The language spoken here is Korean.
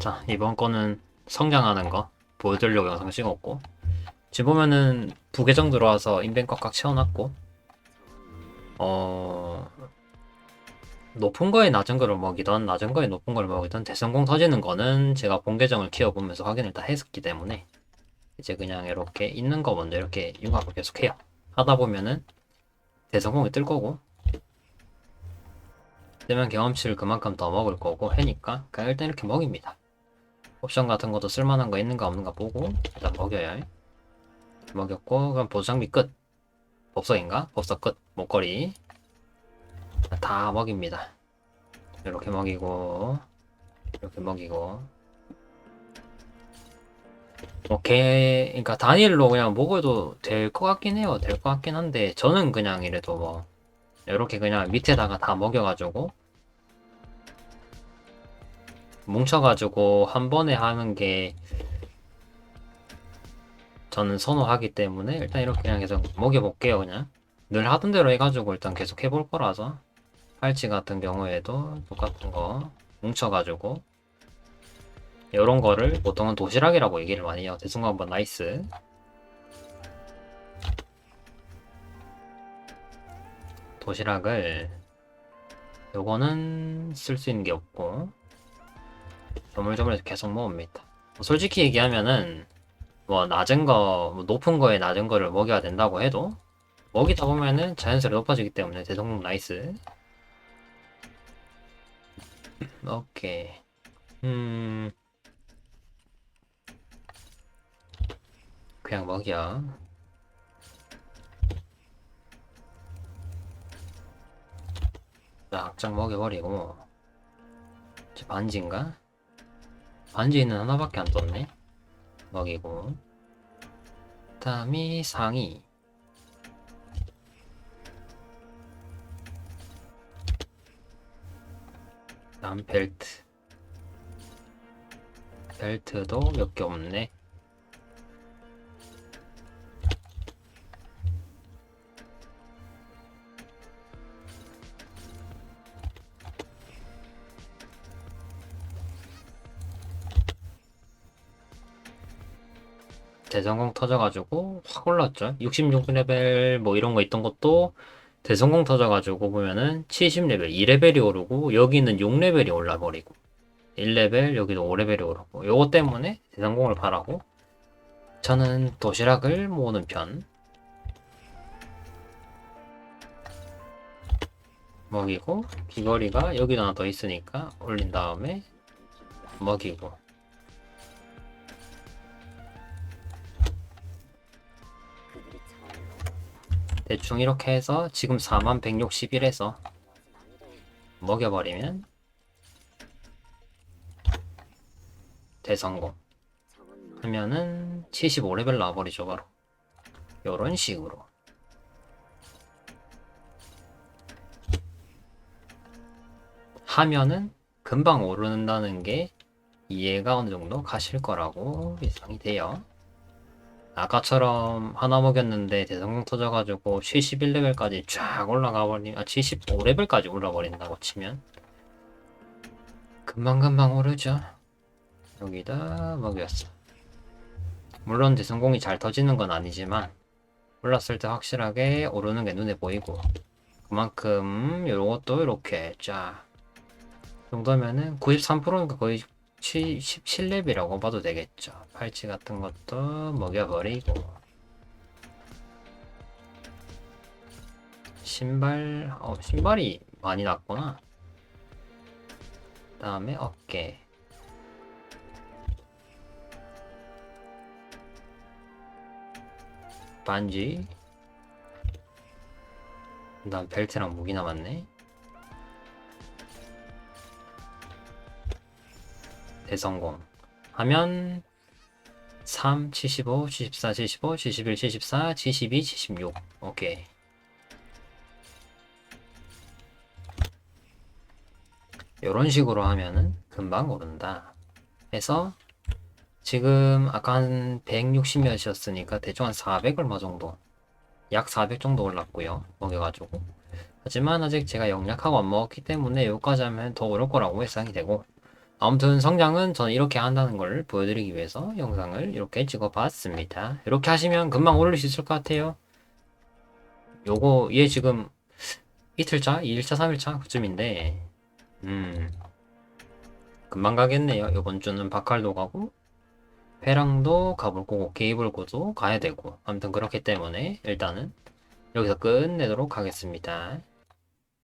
자, 이번 거는 성장하는 거. 보여드리려고 영상 찍었고. 지금 보면은 부계정 들어와서 인벤 꽉꽉 채워놨고. 어 높은 거에 낮은 거를 먹이던 낮은 거에 높은 거를 먹이던 대성공 터지는 거는 제가 본 계정을 키워보면서 확인을 다 했었기 때문에 이제 그냥 이렇게 있는 거 먼저 이렇게 융합을 계속 해요. 하다 보면은 대성공이 뜰 거고. 뜨면 경험치를 그만큼 더 먹을 거고 해니까 그냥 일단 이렇게 먹입니다 옵션 같은 것도 쓸만한 거 있는가 없는가 보고 일단 먹여요. 먹였고 그럼 보상비 끝. 법석인가? 법석 끝. 목걸이 다 먹입니다. 이렇게 먹이고 이렇게 먹이고 오케이 그러니까 단일로 그냥 먹어도 될 것 같긴 해요. 될 것 같긴 한데 저는 그냥 이래도 뭐 이렇게 그냥 밑에다가 다 먹여가지고 뭉쳐가지고 한 번에 하는 게 저는 선호하기 때문에 일단 이렇게 그냥 계속 먹여볼게요 그냥. 늘 하던 대로 해가지고 일단 계속 해볼 거라서. 팔찌 같은 경우에도 똑같은 거 뭉쳐가지고. 이런 거를 보통은 도시락이라고 얘기를 많이 해요. 대충 한번 나이스. 도시락을 요거는 쓸 수 있는 게 없고 조물조물해서 계속 모읍니다. 뭐 솔직히 얘기하면은 뭐 낮은 거, 뭐 높은 거에 낮은 거를 먹여야 된다고 해도 먹이다 보면은 자연스레 높아지기 때문에 대성공 나이스. 오케이. 음. 그냥 먹여. 쫙쫙 먹여버리고. 이제 반지인가? 반지는 하나밖에 안 떴네. 먹이고. 다음이 상의. 다음 벨트. 벨트도 몇 개 없네. 대성공 터져가지고 확 올랐죠. 66레벨 뭐 이런 거 있던 것도 대성공 터져가지고 보면은 70레벨 2레벨이 오르고 여기는 6레벨이 올라버리고 1레벨 여기도 5레벨이 오르고 요거 때문에 대성공을 바라고 저는 도시락을 모으는 편 먹이고 귀걸이가 여기도 하나 더 있으니까 올린 다음에 먹이고 대충 이렇게 해서 지금 4161에서 먹여버리면 대성공. 하면은 75레벨 나와버리죠 바로. 요런 식으로. 하면은 금방 오른다는 게 이해가 어느 정도 가실 거라고 예상이 돼요. 아까처럼 하나 먹였는데 대성공 터져가지고 71레벨까지 쫙 올라가 버리면 아 75레벨까지 올라 버린다고 치면 금방금방 오르죠. 여기다 먹였어. 물론 대성공이 잘 터지는 건 아니지만 올랐을 때 확실하게 오르는 게 눈에 보이고 그만큼 요것도 이렇게 쫙 정도면은 93%니까 거의 17렙이라고 봐도 되겠죠. 팔찌 같은 것도 먹여버리고 신발, 어 신발이 많이 났구나. 다음에 어깨 반지 난 벨트랑 무기 남았네. 대성공. 하면 3, 75, 74, 75, 71, 74, 72, 76 오케이. 이런 식으로 하면은 금방 오른다. 해서 지금 아까 한 160몇이었으니까 대충 한 400 얼마 정도 약 400 정도 올랐고요 먹여가지고. 하지만 아직 제가 영약하고 안 먹었기 때문에 여기까지 하면 더 오를 거라고 예상이 되고 아무튼 성장은 저는 이렇게 한다는 걸 보여드리기 위해서 영상을 이렇게 찍어봤습니다. 이렇게 하시면 금방 올릴 수 있을 것 같아요. 요거 얘 지금 이틀차, 2일차, 3일차 그쯤인데 음 금방 가겠네요. 이번 주는 바칼도 가고 회랑도 가볼 거고 게이블고도 가야 되고 아무튼 그렇기 때문에 일단은 여기서 끝내도록 하겠습니다.